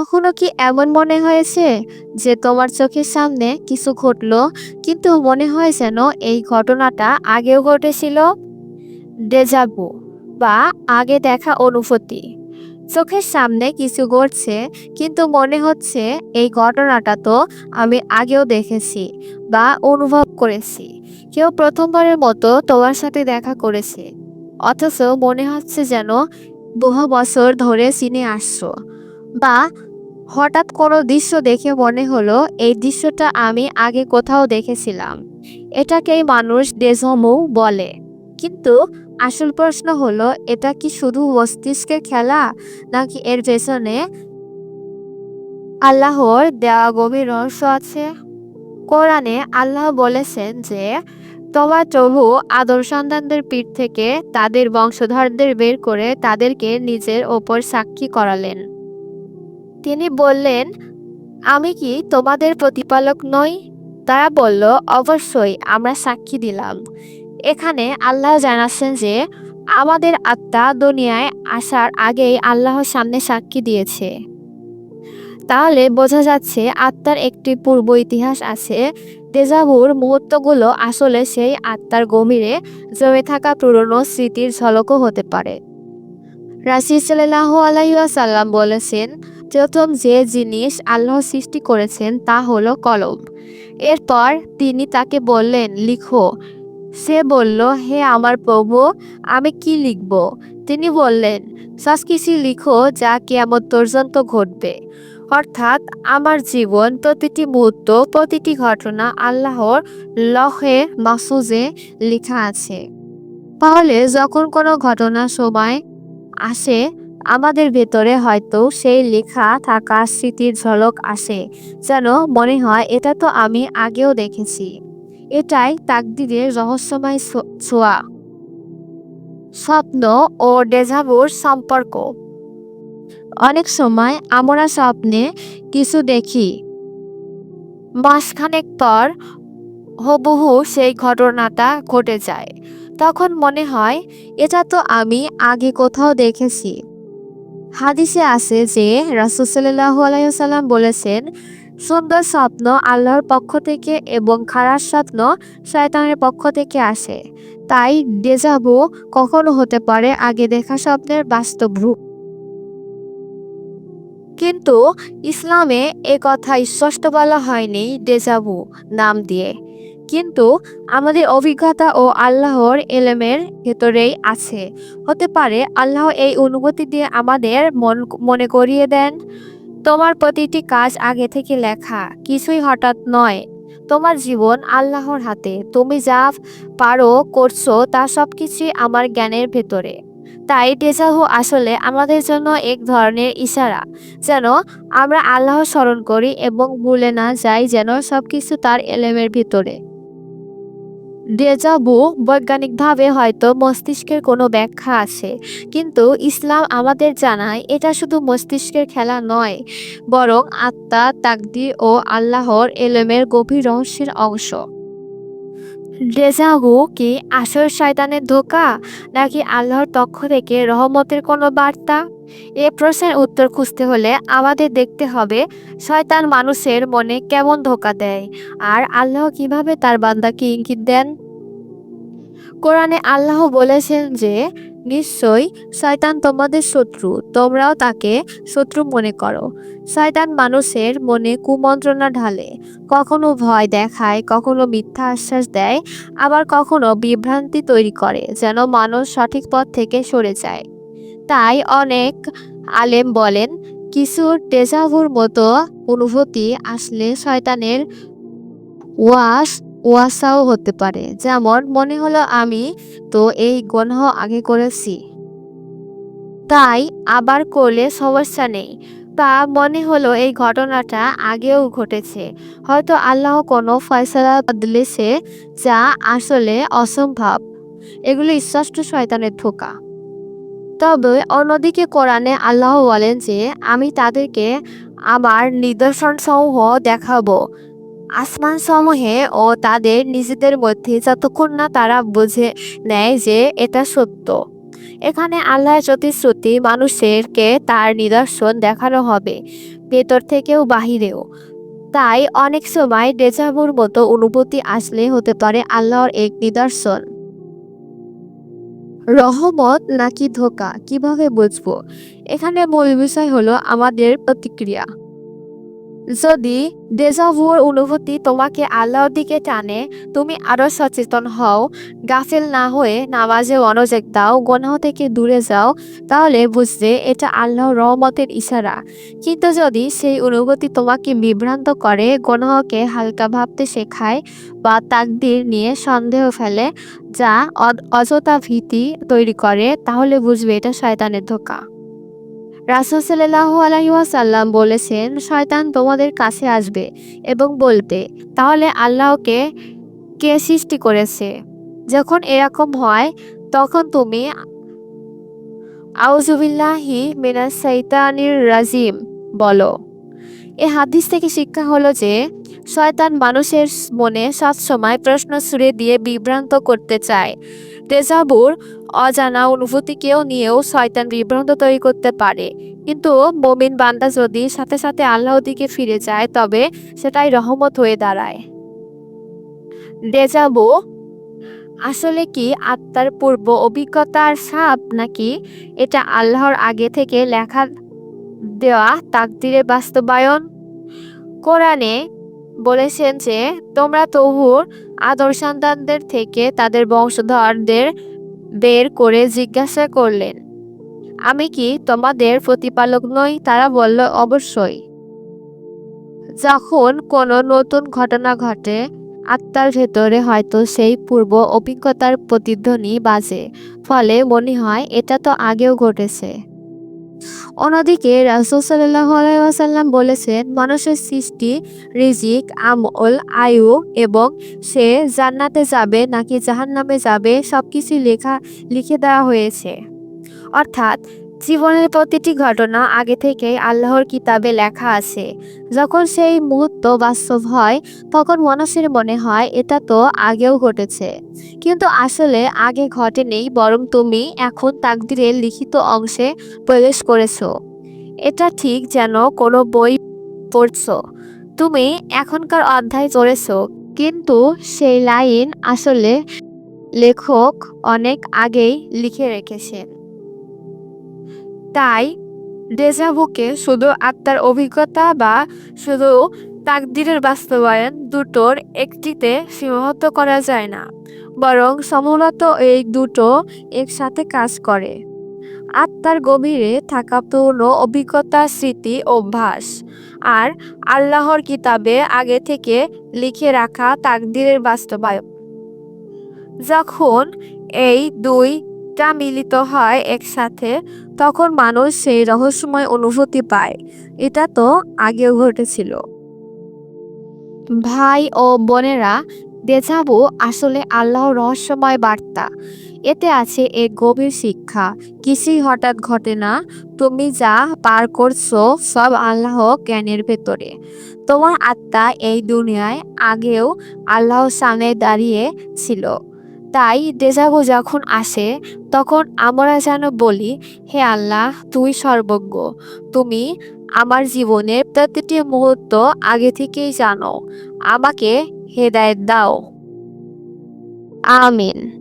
কখনো কি এমন মনে হয়েছে যে তোমার চোখের সামনে কিছু ঘটলো, কিন্তু মনে হয় যেন এই ঘটনাটা আগেও ঘটেছিল? ডেজাবু বা আগে দেখা অনুভূতি। চোখের সামনে কিছু ঘটছে, কিন্তু মনে হচ্ছে এই ঘটনাটা তো আমি আগেও দেখেছি বা অনুভব করেছি। কেউ প্রথমবারের মতো তোমার সাথে দেখা করেছে, অথচ মনে হচ্ছে যেন বহু বছর ধরে চিনে আসছো বা হঠাৎ কোনো দৃশ্য দেখে মনে হলো, এই দৃশ্যটা আমি আগে কোথাও দেখেছিলাম। এটাকেই মানুষ ডেজমু বলে। কিন্তু আসল প্রশ্ন হলো, এটা কি শুধু মস্তিষ্কের খেলা, নাকি এর পেছনে আল্লাহর দেওয়া গভীর রহস্য আছে? কোরআনে আল্লাহ বলেছেন যে, তোমার প্রভু আদর সন্তানদের পিঠ থেকে তাদের বংশধরদের বের করে তাদেরকে নিজের ওপর সাক্ষী করালেন। তিনি বললেন, আমি কি তোমাদের প্রতিপালক নই? তারা বলল, অবশ্যই, আমরা সাক্ষী দিলাম। এখানে আল্লাহ জানাচ্ছেন যে, আমাদের আত্মা দুনিয়ায় আসার আগেই আল্লাহর সামনে সাক্ষী দিয়েছে। তাহলে বোঝা যাচ্ছে আত্মার একটি পূর্ব ইতিহাস আছে। দেজাভুর মুহূর্তগুলো আসলে সেই আত্মার গভীরে জমে থাকা পুরনো স্মৃতির ঝলকও হতে পারে। রাসিদ সাল্লাহ আলাইসাল্লাম বলেছেন প্রথম যে জিনিস আল্লাহ সৃষ্টি করেছেন তা হলো কলম। এরপর তিনি তাকে বললেন, লিখো। সে বলল, হে আমার প্রভু, আমি কি লিখব? তিনি বললেন, সব কিছু লিখো যা কেমন পর্যন্ত ঘটবে। অর্থাৎ আমার জীবন, প্রতিটি মুহূর্ত, প্রতিটি ঘটনা আল্লাহর লহে মাসুজে লেখা আছে। তাহলে যখন কোনো ঘটনা সময় আসে আমাদের ভেতরে হয়তো সেই লেখা থাকা স্মৃতির ঝলক আসে, যেন মনে হয় এটা তো আমি আগেও দেখেছি। এটাই তাকদিরের রহস্যময় ছোঁয়া। স্বপ্ন ও ডেজাভুর সম্পর্ক। অনেক সময় আমরা স্বপ্নে কিছু দেখি। মাসখানেক পর হুবহু সেই ঘটনাটা ঘটে যায়। তখন মনে হয়, এটা তো আমি আগে কোথাও দেখেছি। হাদিসে আছে যে রাসুসাল্লাহ আলাইসাল্লাম বলেছেন, সুন্দর স্বপ্ন আল্লাহর পক্ষ থেকে এবং খারাপ স্বপ্ন শয়তানের পক্ষ থেকে আসে। তাই ডেজাবু কখনো হতে পারে আগে দেখা স্বপ্নের বাস্তব রূপ। কিন্তু ইসলামে এ কথা স্পষ্ট বলা হয়নি ডেজাবু নাম দিয়ে। কিন্তু আমাদের অভিজ্ঞতা ও আল্লাহর এলেমের ভেতরেই আছে। হতে পারে আল্লাহ এই অনুভূতি দিয়ে আমাদের মন, মনে করিয়ে দেন, তোমার প্রতিটি কাজ আগে থেকে লেখা, কিছুই হঠাৎ নয়। তোমার জীবন আল্লাহর হাতে। তুমি যা পারো করছ তা সব কিছুই আমার জ্ঞানের ভেতরে। তাই ডেজাহু আসলে আমাদের জন্য এক ধরনের ইশারা, যেন আমরা আল্লাহ স্মরণ করি এবং ভুলে না যাই যেন সব কিছু তার এলেমের ভিতরে। ডেজাবু বৈজ্ঞানিকভাবে হয়তো মস্তিষ্কের কোনো ব্যাখ্যা আছে। কিন্তু ইসলাম আমাদের জানায় এটা শুধু মস্তিষ্কের খেলা নয়, বরং আত্মা, তাকদির ও আল্লাহর এলেমের গভীর রহস্যের অংশ। ডেজাগু কি আসল শয়তানের ধোকা, নাকি আল্লাহর পক্ষ থেকে রহমতের কোনো বার্তা? এ প্রশ্নের উত্তর খুঁজতে হলে আমাদের দেখতে হবে, শয়তান মানুষের মনে কেমন ধোকা দেয় আর আল্লাহ কীভাবে তার বান্দাকে ইঙ্গিত দেন? কোরআনে আল্লাহ বলেছেন যে, নিশ্চয়ই শয়তান তোমাদের শত্রু, তোমরাও তাকে শত্রু মনে করো। শয়তান মানুষের মনে কুমন্ত্রণা ঢালে, কখনো ভয় দেখায়, কখনো মিথ্যা আশ্বাস দেয়, আবার কখনো বিভ্রান্তি তৈরি করে, যেন মানুষ সঠিক পথ থেকে সরে যায়। তাই অনেক আলেম বলেন, কিছু টেজাভুর মতো অনুভূতি আসলে শয়তানের ওয়াস, ওয়াসাও হতে পারে। যেমন, মনে হলো আমি তো এই গণহ আগে করেছি। তাই আবার করলে সমস্যা নেই। তা মনে হলো এই ঘটনাটা আগেও ঘটেছে। হয়তো আল্লাহ কোনো ফয়সালা বদলেছে যা আসলে অসম্ভব। এগুলো স্পষ্ট শয়তানের ধোকা তবে অন্যদিকে কোরআনে আল্লাহ বলেন যে, আমি তাদেরকে আমার নিদর্শন সমূহ দেখাবো। আসমান সমূহে ও তাদের নিজেদের মধ্যে যতক্ষণ না তারা বুঝে নেয় যে এটা সত্য। এখানে আল্লাহর প্রতিশ্রুতি মানুষেরকে তার নিদর্শন দেখানো হবে, ভেতর থেকেও বাহিরেও। তাই অনেক সময় ডেজাভুর মতো অনুভূতি আসলে হতে পারে আল্লাহর এক নিদর্শন। রহমত নাকি ধোকা? কীভাবে বুঝব? এখানে মূল বিষয় হলো আমাদের প্রতিক্রিয়া। যদি ডেজাভুর অনুভূতি তোমাকে আল্লাহর দিকে টানে, তুমি আরও সচেতন হও। গাফিল না হয়ে নামাজে মনোযোগ দাও, গোনাহ থেকে দূরে যাও, তাহলে বুঝবে এটা আল্লাহর রহমতের ইশারা। কিন্তু যদি সেই অনুভূতি তোমাকে বিভ্রান্ত করে, গোনাহকে হালকা ভাবতে শেখায় বা তাকদির নিয়ে সন্দেহ ফেলে, যা অযথা ভীতি তৈরি করে, তাহলে বুঝবে এটা শয়তানের ধোকা। রাসূল সাল্লাহ আলাইসাল্লাম বলেছেন, শয়তান তোমাদের কাছে আসবে এবং বলতে তাহলে আল্লাহকে কে সৃষ্টি করেছে? যখন এরকম হয়, তখন তুমি আউজুবিল্লাহি মিনাস সাইতানির রাজিম বলো। এ হাদিস থেকে শিক্ষা হলো যে, শয়তান মানুষের মনে সবসময় প্রশ্ন ছুড়ে দিয়ে বিভ্রান্ত করতে চায়। তেজাবুর অজানা অনুভূতিকেও নিয়েও শয়তান বিভ্রান্ত তৈরি করতে পারে। কিন্তু মমিন বান্দা যদি সাথে সাথে আল্লাহ দিকে ফিরে যায়, তবে সেটাই রহমত হয়ে দাঁড়ায়। ডেজাবু আসলে কি আত্মার পূর্ব অভিজ্ঞতার সাপ নাকি? এটা আল্লাহর আগে থেকে লেখা দেওয়া তাকদিরে বাস্তবায়ন। কোরআনে বলেছেন যে, তোমরা তহুর আদর সন্তানদের থেকে তাদের বংশধরদের বের করে জিজ্ঞাসা করলেন, আমি কি তোমাদের প্রতিপালক নই তারা বলল, অবশ্যই। যখন কোনো নতুন ঘটনা ঘটে, আত্মার ভেতরে হয়তো সেই পূর্ব অভিজ্ঞতার প্রতিধ্বনি বাজে। ফলে মনে হয়, এটা তো আগেও ঘটেছে। অন্যদিকে রাসুল সাল্লাহ আলাইসাল্লাম বলেছেন, মানুষের সৃষ্টি, রিজিক, আমল, আয়ু এবং সে জান্নাতে যাবে নাকি জাহান্নামে যাবে সব কিছু লেখা, লিখে দেওয়া হয়েছে। অর্থাৎ জীবনের প্রতিটি ঘটনা আগে থেকেই আল্লাহর কিতাবে লেখা আছে। যখন সেই মুহূর্ত বাস্তব হয়, তখন মানুষের মনে হয়, এটা তো আগেও ঘটেছে। কিন্তু আসলে আগে ঘটেনি, বরং তুমি এখন তাকদিরের লিখিত অংশে প্রবেশ করেছ। এটা ঠিক যেন কোনো বই পড়ছো। তুমি এখনকার অধ্যায় চড়েছো, কিন্তু সেই লাইন আসলে লেখক অনেক আগেই লিখে রেখেছেন। তাই ডেজাভুকে শুধু আত্মার অভিজ্ঞতা বা শুধু তাকদিরের বাস্তবায়ন দুটোর একটিতে সীমাবদ্ধ করা যায় না, বরং সমূলত এই দুটো একসাথে কাজ করে। আত্মার গভীরে থাকা পূর্ণ অভিজ্ঞতা, স্মৃতি, অভ্যাস আর আল্লাহর কিতাবে আগে থেকে লিখে রাখা তাকদিরের বাস্তবায়ন। যখন এই দুইটা মিলিত হয় একসাথে তখন মানুষ সেই রহস্যময় অনুভূতি পায়। এটা তো আগেও ঘটেছিল। ভাই ও বোনেরা দেজাবু আসলে আল্লাহর রহস্যময় বার্তা। এতে আছে এক গভীর শিক্ষা। কিছুই হঠাৎ ঘটে না। তুমি যা পার করছ সব আল্লাহ জ্ঞানের ভেতরে। তোমার আত্মা এই দুনিয়ায় আগেও আল্লাহর সামনে দাঁড়িয়ে ছিল। তাই দেজাবু যখন আসে, তখন আমরা যেন বলি, হে আল্লাহ, তুই সর্বজ্ঞ। তুমি আমার জীবনের প্রতিটি মুহূর্ত আগে থেকেই জানো। আমাকে হেদায়ত দাও। আমিন।